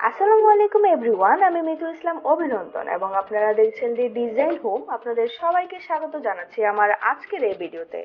আসসালামু আলাইকুম এভরিওয়ান, আমি মিতু ইসলাম, অভিনন্দন। এবং আপনারা দেখছেন দি ডিজাইন হোম। আপনাদের সবাইকে স্বাগত জানাচ্ছি আমার আজকের এই ভিডিওতে।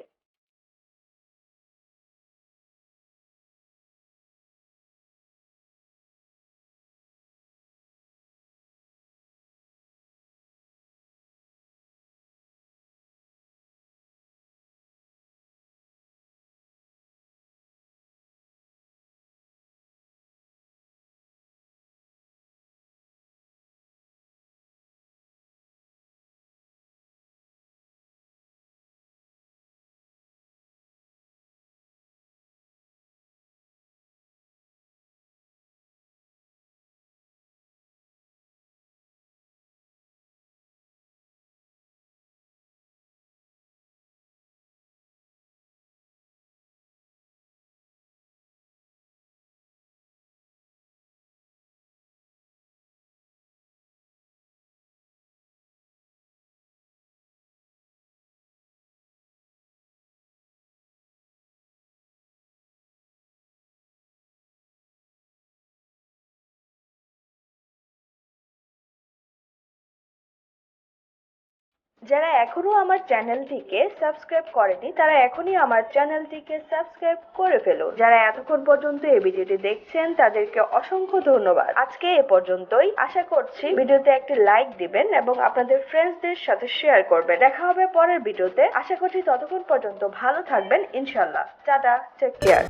যারা এখনও আমার চ্যানেলটিকে সাবস্ক্রাইব করেনি, তারা এখনই আমার চ্যানেলটিকে সাবস্ক্রাইব করে ফেলুন যারা এতক্ষণ পর্যন্ত এই ভিডিওটি দেখছেন, তাদেরকে অসংখ্য ধন্যবাদ। আজকে এ পর্যন্তই। আশা করছি ভিডিওতে একটি লাইক দিবেন এবং আপনাদের ফ্রেন্ডসদের সাথে শেয়ার করবেন। দেখা হবে পরের ভিডিওতে। আশা করছি ততক্ষণ পর্যন্ত ভালো থাকবেন। ইনশাল্লাহ টাটা টেক কেয়ার